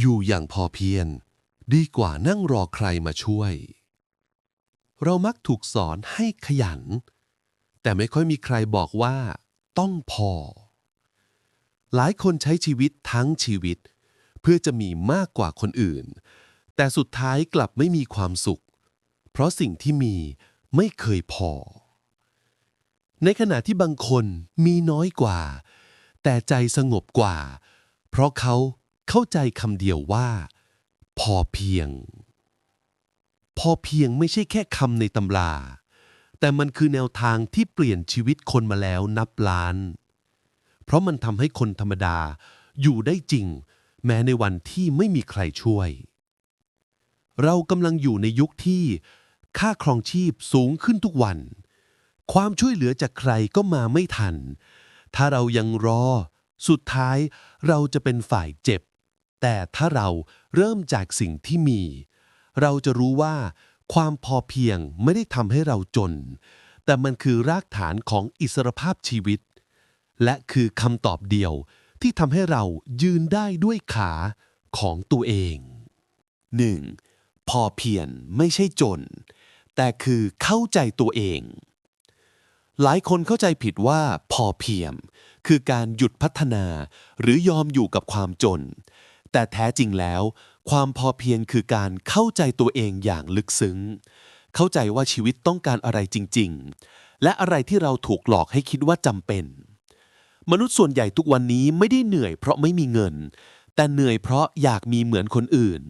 อยู่อย่างพอเพียงดีกว่านั่งรอใครมาช่วย เรามักถูกสอนให้ขยัน แต่ไม่ค่อยมีใครบอกว่า ต้องพอ หลายคนใช้ชีวิตทั้งชีวิต เพื่อจะมีมากกว่าคนอื่น แต่สุดท้ายกลับไม่มีความสุข เพราะสิ่งที่มีไม่เคยพอ ในขณะที่บางคนมีน้อยกว่า แต่ใจสงบกว่า เพราะเขา เข้าใจคำเดียวว่า พอเพียง พอเพียงไม่ใช่แค่คำในตำรา แต่มันคือแนวทางที่เปลี่ยนชีวิตคนมาแล้วนับล้าน เพราะมันทำให้คนธรรมดาอยู่ได้จริง แม้ในวันที่ไม่มีใครช่วย เรากำลังอยู่ในยุคที่ค่าครองชีพสูงขึ้นทุกวัน ความช่วยเหลือจากใครก็มาไม่ทัน ถ้าเรายังรอ สุดท้ายเราจะเป็นฝ่ายเจ็บ แต่ถ้าเราเริ่มจากสิ่งที่มี เราจะรู้ว่า ความพอเพียงไม่ได้ทำให้เราจน แต่มันคือรากฐานของอิสรภาพชีวิต และคือคำตอบเดียวที่ทำให้เรายืนได้ด้วยขาของตัวเอง 1. พอเพียงไม่ใช่จน แต่คือเข้าใจตัวเอง หลายคนเข้าใจผิดว่าพอเพียงคือการหยุดพัฒนาหรือยอมอยู่กับความจน แต่แท้จริงแล้ว ความพอเพียงคือการเข้าใจตัวเองอย่างลึกซึ้ง เข้าใจว่าชีวิตต้องการอะไรจริง ๆ และอะไรที่เราถูกหลอกให้คิดว่าจำเป็น มนุษย์ส่วนใหญ่ทุกวันนี้ไม่ได้เหนื่อยเพราะไม่มีเงิน แต่เหนื่อยเพราะอยากมีเหมือนคนอื่น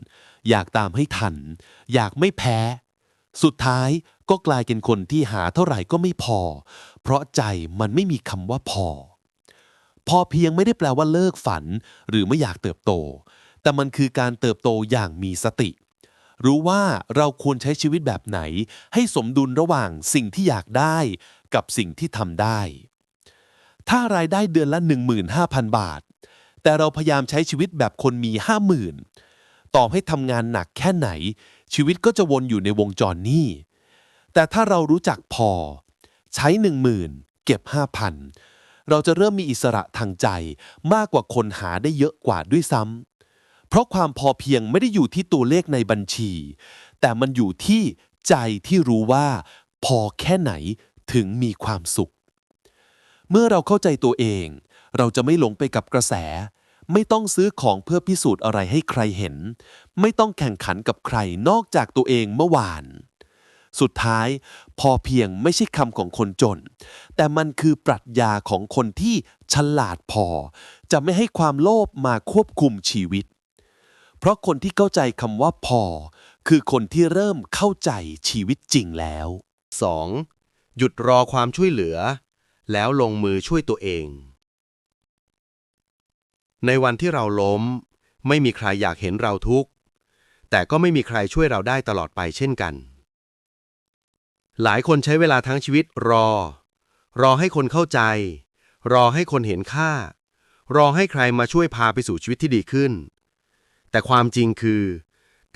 อยากตามให้ทัน อยากไม่แพ้ สุดท้ายก็กลายเป็นคนที่หาเท่าไหร่ก็ไม่พอ เพราะใจมันไม่มีคำว่าพอ พอเพียงไม่ได้แปลว่าเลิกฝัน หรือไม่อยากเติบโต แต่มันคือการเติบโตอย่างมีสติ รู้ว่าเราควรใช้ชีวิตแบบไหน ให้สมดุลระหว่างสิ่งที่อยากได้ กับสิ่งที่ทำได้ ถ้ารายได้เดือนละ 15,000 บาท แต่เราพยายามใช้ชีวิตแบบคนมี 50,000 ต่อให้ทำงานหนักแค่ไหน ชีวิตก็จะวนอยู่ในวงจรนี้แต่ถ้าเรารู้จักพอ ใช้ 10,000 เก็บ 5,000 เราจะเริ่มมีอิสระทางใจ มากกว่าคนหาได้เยอะกว่าด้วยซ้ำเพราะความพอเพียงไม่ได้อยู่ที่ตัวเลขในบัญชี แต่มันอยู่ที่ใจที่รู้ว่า พอแค่ไหนถึงมีความสุข เมื่อเราเข้าใจตัวเอง เราจะไม่หลงไปกับกระแส ไม่ต้องซื้อของเพื่อพิสูจน์อะไรให้ใครเห็น ไม่ต้องแข่งขันกับใครนอกจากตัวเองเมื่อวาน สุดท้าย พอเพียงไม่ใช่คำของคนจน แต่มันคือปรัชญาของคนที่ฉลาดพอ จะไม่ให้ความโลภมาควบคุมชีวิต เพราะคนที่เข้าใจคำว่าพอ คือคนที่เริ่มเข้าใจชีวิตจริงแล้ว 2. หยุดรอความช่วยเหลือ แล้วลงมือช่วยตัวเอง ในวันที่เราล้ม ไม่มีใครอยากเห็นเราทุกข์แต่ก็ไม่มีใครช่วยเราได้ตลอดไปเช่นกัน หลายคนใช้เวลาทั้งชีวิตรอ รอให้คนเข้าใจ รอให้คนเห็นค่า รอให้ใครมาช่วยพาไปสู่ชีวิตที่ดีขึ้น แต่ความจริงคือ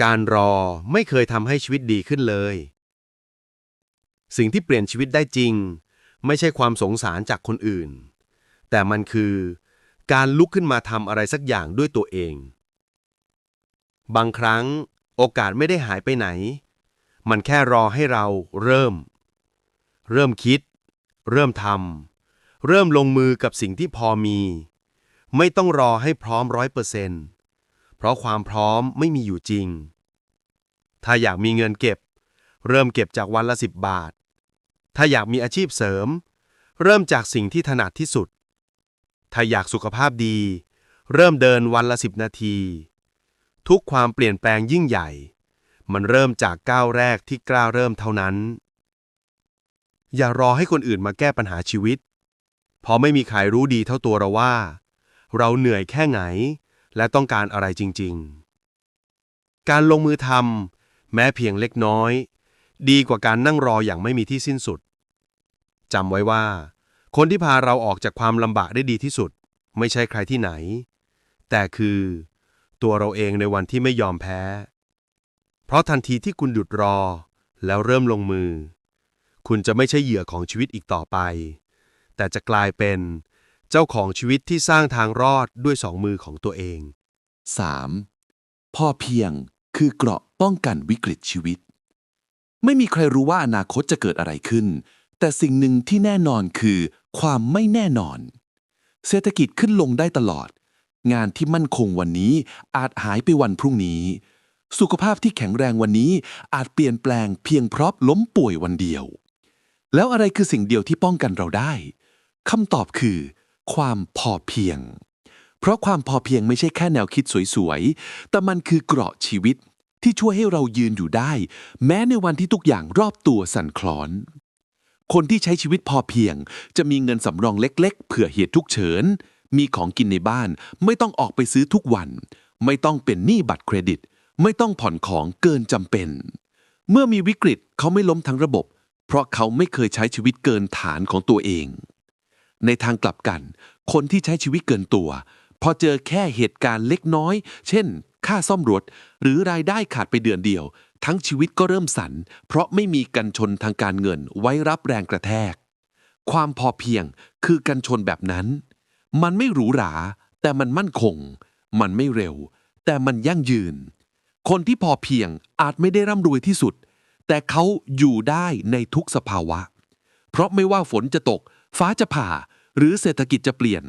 การรอไม่เคยทำให้ชีวิตดีขึ้นเลย สิ่งที่เปลี่ยนชีวิตได้จริง ไม่ใช่ความสงสารจากคนอื่น แต่มันคือ การลุกขึ้นมาทำอะไรสักอย่างด้วยตัวเอง บางครั้ง โอกาสไม่ได้หายไปไหน มันแค่รอให้เราเริ่ม เริ่มคิด เริ่มทำเริ่มลงมือกับสิ่งที่พอมี ไม่ต้องรอให้พร้อมร้อยเปอร์เซนต์เพราะความพร้อมไม่มีอยู่จริง ถ้าอยากมีเงินเก็บ เริ่มเก็บจากวันละสิบบาท ถ้าอยากมีอาชีพเสริม เริ่มจากสิ่งที่ถนัดที่สุด ถ้าอยากสุขภาพดี เริ่มเดินวันละสิบนาที ทุกความเปลี่ยนแปลงยิ่งใหญ่ มันเริ่มจากก้าวแรกที่กล้าเริ่มเท่านั้น อย่ารอให้คนอื่นมาแก้ปัญหาชีวิต เพราะไม่มีใครรู้ดีเท่าตัวเราว่า เราเหนื่อยแค่ไหน และต้องการอะไรจริง ๆ การลงมือทำแม้เพียงเล็กน้อย ดีกว่าการนั่งรออย่างไม่มีที่สิ้นสุดจำไว้ว่า คนที่พาเราออกจากความลำบากได้ดีที่สุด ไม่ใช่ใครที่ไหน แต่คือ ตัวเราเองในวันที่ไม่ยอมแพ้ ราะทันทีที่คุณหยุดรอ แล้วเริ่มลงมือ คุณจะไม่ใช่เหยื่อของชีวิตอีกต่อไป แต่จะกลายเป็นเจ้าของชีวิตที่สร้างทางรอดด้วยสองมือของตัวเอง 3. พ่อเพียงคือเกราะป้องกันวิกฤตชีวิต ไม่มีใครรู้ว่าอนาคตจะเกิดอะไรขึ้น แต่สิ่งหนึ่งที่แน่นอนคือความไม่แน่นอน เศรษฐกิจขึ้นลงได้ตลอด งานที่มั่นคงวันนี้อาจหายไปวันพรุ่งนี้ สุขภาพที่แข็งแรงวันนี้อาจเปลี่ยนแปลงเพียงเพราะล้มป่วยวันเดียว แล้วอะไรคือสิ่งเดียวที่ป้องกันเราได้คำตอบคือ ความพอเพียง เพราะความพอเพียงไม่ใช่แค่แนวคิดสวยๆ แต่มันคือเกราะชีวิตที่ช่วยให้เรายืนอยู่ได้ แม้ในวันที่ทุกอย่างรอบตัวสั่นคลอน คนที่ใช้ชีวิตพอเพียง จะมีเงินสำรองเล็กๆ เผื่อเหตุทุกเฉิน มีของกินในบ้าน ไม่ต้องออกไปซื้อทุกวัน ไม่ต้องเป็นหนี้บัตรเครดิต ไม่ต้องผ่อนของเกินจำเป็น เมื่อมีวิกฤตเขาไม่ล้มทั้งระบบ เพราะเขาไม่เคยใช้ชีวิตเกินฐานของตัวเอง ในทางกลับกัน คนที่ใช้ชีวิตเกินตัว พอเจอแค่เหตุการณ์เล็กน้อย เช่น ค่าซ่อมรถ หรือรายได้ขาดไปเดือนเดียว ทั้งชีวิตก็เริ่มสั่นเพราะไม่มีกันชนทางการเงินไว้รับแรงกระแทก ความพอเพียงคือกันชนแบบนั้น มันไม่หรูหรา แต่มันมั่นคง มันไม่เร็ว แต่มันยั่งยืน คนที่พอเพียงอาจไม่ได้ร่ำรวยที่สุด แต่เขาอยู่ได้ในทุกสภาวะ เพราะไม่ว่าฝนจะตก ฟ้าจะผ่า หรือเศรษฐกิจจะเปลี่ยน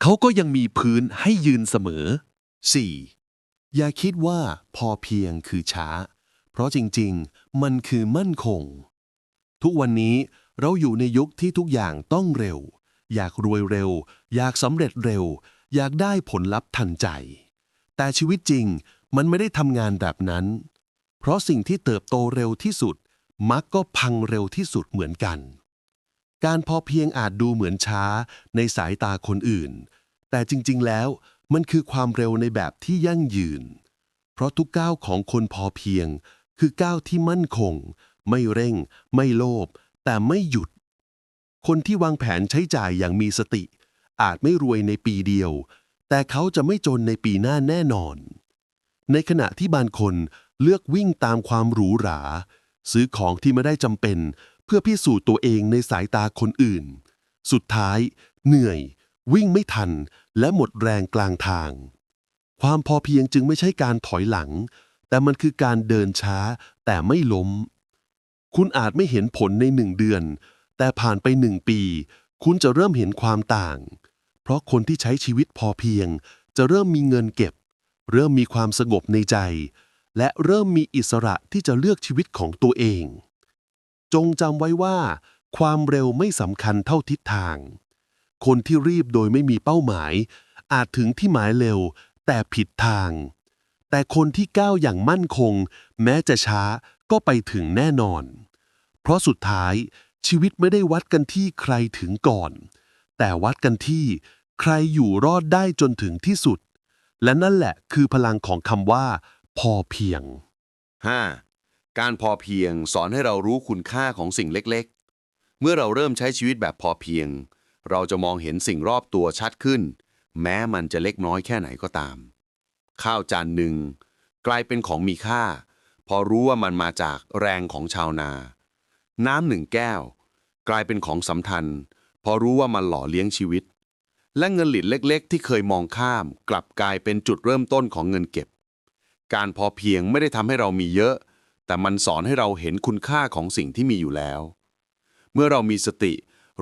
เขาก็ยังมีพื้นให้ยืนเสมอ 4. อย่าคิดว่าพอเพียงคือช้า เพราะจริงๆ มันคือมั่นคง ทุกวันนี้เราอยู่ในยุคที่ทุกอย่างต้องเร็ว อยากรวยเร็ว อยากสำเร็จเร็ว อยากได้ผลลัพธ์ทันใจ แต่ชีวิตจริง มันไม่ได้ทำงานแบบนั้น เพราะสิ่งที่เติบโตเร็วที่สุด มักก็พังเร็วที่สุดเหมือนกัน การพอเพียงอาจดูเหมือนช้าในสายตาคนอื่น แต่จริง ๆ แล้วมันคือความเร็วในแบบที่ยั่งยืน เพราะทุกก้าวของคนพอเพียง คือก้าวที่มั่นคง ไม่เร่ง ไม่โลภแต่ไม่หยุด คนที่วางแผนใช้จ่ายอย่างมีสติ อาจไม่รวยในปีเดียว แต่เขาจะไม่จนในปีหน้าแน่นอน ในขณะที่บางคนเลือกวิ่งตามความหรูหรา ซื้อของที่ไม่ได้จำเป็น เพื่อพิสูจน์ตัวเองในสายตาคนอื่น สุดท้าย เหนื่อย วิ่งไม่ทัน และหมดแรงกลางทาง ความพอเพียงจึงไม่ใช่การถอยหลัง แต่มันคือการเดินช้าแต่ไม่ล้ม คุณอาจไม่เห็นผลในหนึ่งเดือน แต่ผ่านไปหนึ่งปี คุณจะเริ่มเห็นความต่าง เพราะคนที่ใช้ชีวิตพอเพียง จะเริ่มมีเงินเก็บ เริ่มมีความสงบในใจ และเริ่มมีอิสระที่จะเลือกชีวิตของตัวเอง จงจำไว้ว่า ความเร็วไม่สำคัญเท่าทิศทาง คนที่รีบโดยไม่มีเป้าหมาย อาจถึงที่หมายเร็ว แต่ผิดทาง แต่คนที่ก้าวอย่างมั่นคง แม้จะช้าก็ไปถึงแน่นอน เพราะสุดท้ายชีวิตไม่ได้วัดกันที่ใครถึงก่อน แต่วัดกันที่ใครอยู่รอดได้จนถึงที่สุด และนั่นแหละคือพลังของคำว่า พอเพียง 5. การพอเพียงสอนให้เรารู้คุณค่าของสิ่งเล็กๆ เมื่อเราเริ่มใช้ชีวิตแบบพอเพียง เราจะมองเห็นสิ่งรอบตัวชัดขึ้น แม้มันจะเล็กน้อยแค่ไหนก็ตาม ข้าวจานหนึ่งกลายเป็นของมีค่า พอรู้ว่ามันมาจากแรงของชาวนา น้ำหนึ่งแก้ว กลายเป็นของสำคัญ พอรู้ว่ามันหล่อเลี้ยงชีวิต และเงินหลินเล็กๆ ที่เคยมองข้าม กลับกลายเป็นจุดเริ่มต้นของเงินเก็บ การพอเพียงไม่ได้ทำให้เรามีเยอะ แต่มันสอนให้เราเห็นคุณค่าของสิ่งที่มีอยู่แล้ว เมื่อเรามีสติ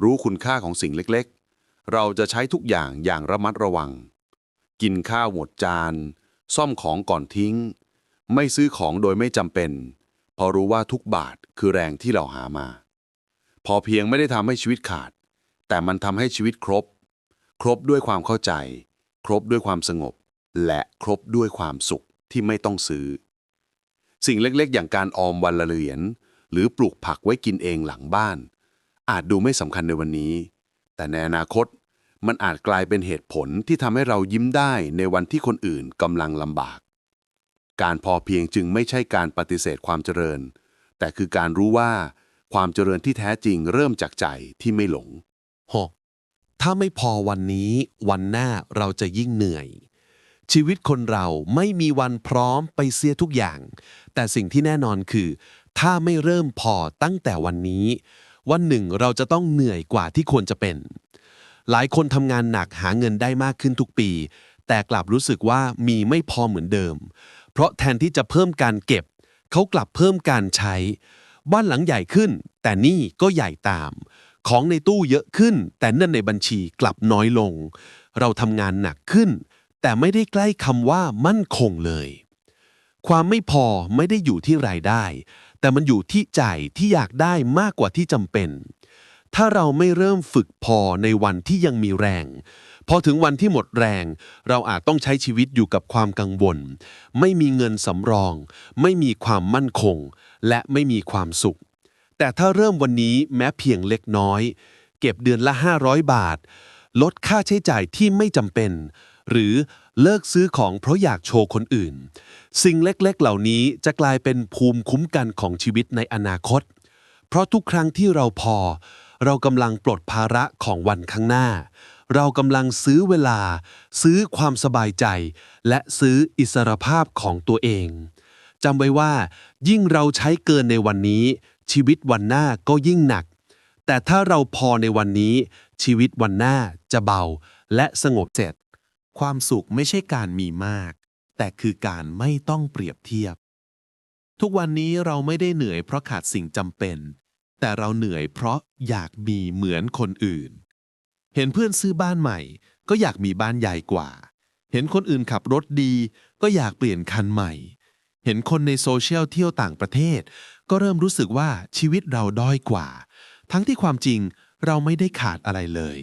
รู้คุณค่าของสิ่งเล็กๆ เราจะใช้ทุกอย่างอย่างระมัดระวัง กินข้าวหมดจาน ซ่อมของก่อนทิ้ง ไม่ซื้อของโดยไม่จำเป็นเพอรู้ว่าทุกบาทคือแรงที่เราหามา พอเพียงไม่ได้ทำให้ชีวิตขาด แต่มันทำให้ชีวิตครบ ครบด้วยความเข้าใจ ครบด้วยความสงบ และครบด้วยความสุขที่ไม่ต้องซื้อ สิ่งเล็กๆ อย่างการออมวันละเหรียญหรือปลูกผักไว้กินเองหลังบ้าน อาจดูไม่สำคัญในวันนี้ แต่ในอนาคตมันอาจกลายเป็นเหตุผลที่ทำให้เรายิ้มได้ในวันที่คนอื่นกำลังลำบาก การพอเพียงจึงไม่ใช่การปฏิเสธความเจริญ แต่คือการรู้ว่าความเจริญที่แท้จริงเริ่มจากใจที่ไม่หลง 6. ถ้าไม่พอวันนี้วันหน้าเราจะยิ่งเหนื่อย ชีวิตคนเราไม่มีวันพร้อมไปเสียทุกอย่าง แต่สิ่งที่แน่นอนคือ ถ้าไม่เริ่มพอตั้งแต่วันนี้ วันหนึ่งเราจะต้องเหนื่อยกว่าที่ควรจะเป็น หลายคนทำงานหนักหาเงินได้มากขึ้นทุกปี แต่กลับรู้สึกว่ามีไม่พอเหมือนเดิม เพราะแทนที่จะเพิ่มการเก็บ เขากลับเพิ่มการใช้ บ้านหลังใหญ่ขึ้น แต่นี่ก็ใหญ่ตาม ของในตู้เยอะขึ้น แต่เงินในบัญชีกลับน้อยลง เราทำงานหนักขึ้น แต่ไม่ได้ใกล้คำว่ามั่นคงเลย ความไม่พอไม่ได้อยู่ที่รายได้ แต่มันอยู่ที่ใจที่อยากได้มากกว่าที่จำเป็น ถ้าเราไม่เริ่มฝึกพอในวันที่ยังมีแรง พอถึงวันที่หมดแรง เราอาจต้องใช้ชีวิตอยู่กับความกังวล ไม่มีเงินสำรอง ไม่มีความมั่นคง และไม่มีความสุข แต่ถ้าเริ่มวันนี้แม้เพียงเล็กน้อย เก็บเดือนละ 500 บาท ลดค่าใช้จ่ายที่ไม่จำเป็น หรือเลิกซื้อของเพราะอยากโชว์คนอื่น สิ่งเล็กๆ เหล่านี้จะกลายเป็นภูมิคุ้มกันของชีวิตในอนาคต เพราะทุกครั้งที่เราพอ เรากำลังปลดภาระของวันข้างหน้า เรากำลังซื้อเวลา ซื้อความสบายใจ และซื้ออิสรภาพของตัวเองจำไว้ว่า ยิ่งเราใช้เกินในวันนี้ ชีวิตวันหน้าก็ยิ่งหนัก แต่ถ้าเราพอในวันนี้ ชีวิตวันหน้าจะเบาและสงบเสร็จความสุขไม่ใช่การมีมาก แต่คือการไม่ต้องเปรียบเทียบ ทุกวันนี้เราไม่ได้เหนื่อยเพราะขาดสิ่งจำเป็น แต่เราเหนื่อยเพราะอยากมีเหมือนคนอื่น เห็นเพื่อนซื้อบ้านใหม่ ก็อยากมีบ้านใหญ่กว่า เห็นคนอื่นขับรถดี ก็อยากเปลี่ยนคันใหม่ เห็นคนในโซเชียลเที่ยวต่างประเทศ ก็เริ่มรู้สึกว่าชีวิตเราด้อยกว่า ทั้งที่ความจริงเราไม่ได้ขาดอะไรเลย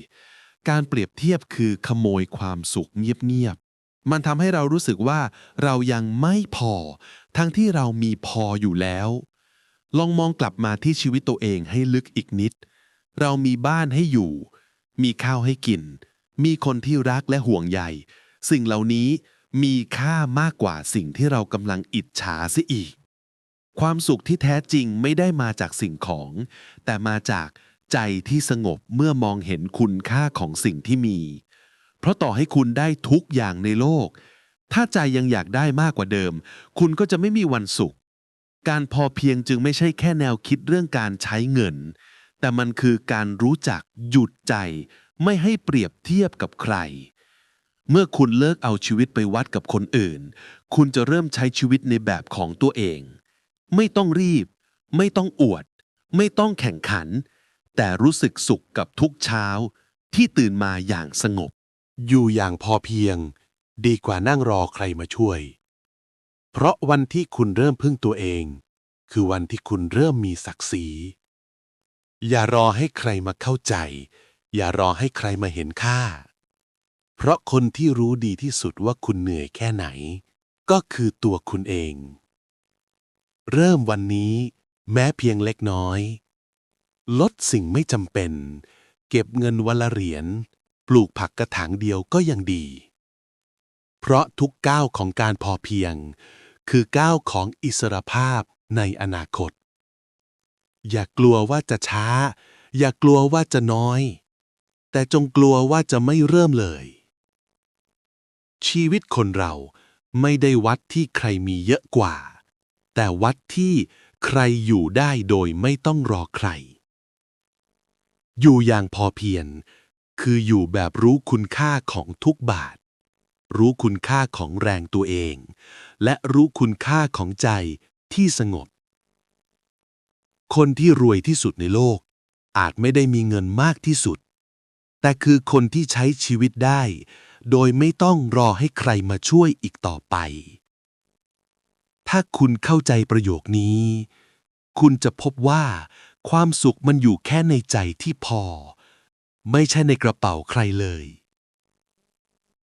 การเปรียบเทียบคือขโมยความสุขเงียบๆ มันทำให้เรารู้สึกว่าเรายังไม่พอ ทั้งที่เรามีพออยู่แล้ว ลองมองกลับมาที่ชีวิตตัวเองให้ลึกอีกนิด เรามีบ้านให้อยู่ มีข้าวให้กิน มีคนที่รักและห่วงใย สิ่งเหล่านี้ มีค่ามากกว่าสิ่งที่เรากำลังอิจฉาเสียอีก ความสุขที่แท้จริงไม่ได้มาจากสิ่งของ แต่มาจากใจที่สงบเมื่อมองเห็นคุณค่าของสิ่งที่มี เพราะต่อให้คุณได้ทุกอย่างในโลก ถ้าใจยังอยากได้มากกว่าเดิม คุณก็จะไม่มีวันสุข การพอเพียงจึงไม่ใช่แค่แนวคิดเรื่องการใช้เงิน แต่มันคือการรู้จักหยุดใจ ไม่ให้เปรียบเทียบกับใคร เมื่อคุณเลิกเอาชีวิตไปวัดกับคนอื่น คุณจะเริ่มใช้ชีวิตในแบบของตัวเอง ไม่ต้องรีบ ไม่ต้องอวด ไม่ต้องแข่งขัน แต่รู้สึกสุขกับทุกเช้า ที่ตื่นมาอย่างสงบ อยู่อย่างพอเพียง ดีกว่านั่งรอใครมาช่วย เพราะวันที่คุณเริ่มพึ่งตัวเอง คือวันที่คุณเริ่มมีศักดิ์ศรี อย่ารอให้ใครมาเข้าใจ อย่ารอให้ใครมาเห็นค่า เพราะคนที่รู้ดีที่สุดว่าคุณเหนื่อยแค่ไหน ก็คือตัวคุณเอง เริ่มวันนี้ แม้เพียงเล็กน้อย ลดสิ่งไม่จำเป็น เก็บเงินวันละเหรียญปลูกผักกระถางเดียวก็ยังดี เพราะทุกก้าวของการพอเพียง คือก้าวของอิสรภาพในอนาคต อย่ากลัวว่าจะช้า อย่ากลัวว่าจะน้อย แต่จงกลัวว่าจะไม่เริ่มเลย ชีวิตคนเราไม่ได้วัดที่ใครมีเยอะกว่า แต่วัดที่ใครอยู่ได้โดยไม่ต้องรอใคร อยู่อย่างพอเพียงคืออยู่แบบรู้คุณค่าของทุกบาท รู้คุณค่าของแรงตัวเอง และรู้คุณค่าของใจที่สงบ คนที่รวยที่สุดในโลก อาจไม่ได้มีเงินมากที่สุด แต่คือคนที่ใช้ชีวิตได้ โดยไม่ต้องรอให้ใครมาช่วยอีกต่อไป ถ้าคุณเข้าใจประโยคนี้ คุณจะพบว่า ความสุขมันอยู่แค่ในใจที่พอ ไม่ใช่ในกระเป๋าใครเลย